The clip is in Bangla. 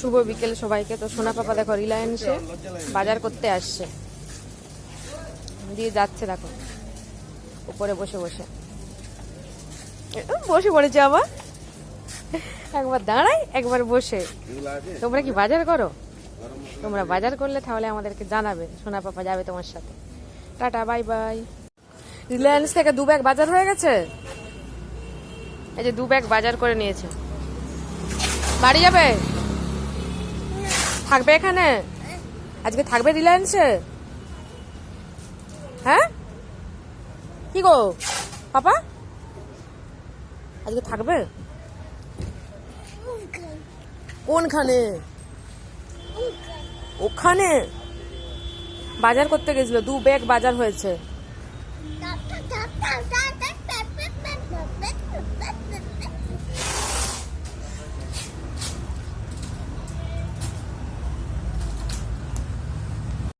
শুভ বিকেল সবাইকে। তো সোনা পাপা দেখো রিলায়েন্সে বাজার করতে আসছে। দিয়ে যাচ্ছে, দেখো। উপরে বসে বসে। বসে পড়েছে আবার। একবার দাঁড়াই, একবার বসে। তোমরা কি বাজার করো? তোমরা বাজার করলে তাহলে আমাদেরকে জানাবে, সোনা পাপা যাবে তোমার সাথে। Tata, bye bye. রিলায়েন্স থেকে দু ব্যাগ বাজার হয়ে গেছে? এই যে দু ব্যাগ বাজার করে নিয়েছে। বাড়ি যাবে? থাকবে এখানে? আজকে থাকবে রিলায়েন্সে? হ্যাঁ? কি গো? পাপা? আজকে থাকবে? কোনখানে? ওখানে? বাজার করতে গেছিল, দু ব্যাগ বাজার হয়েছে।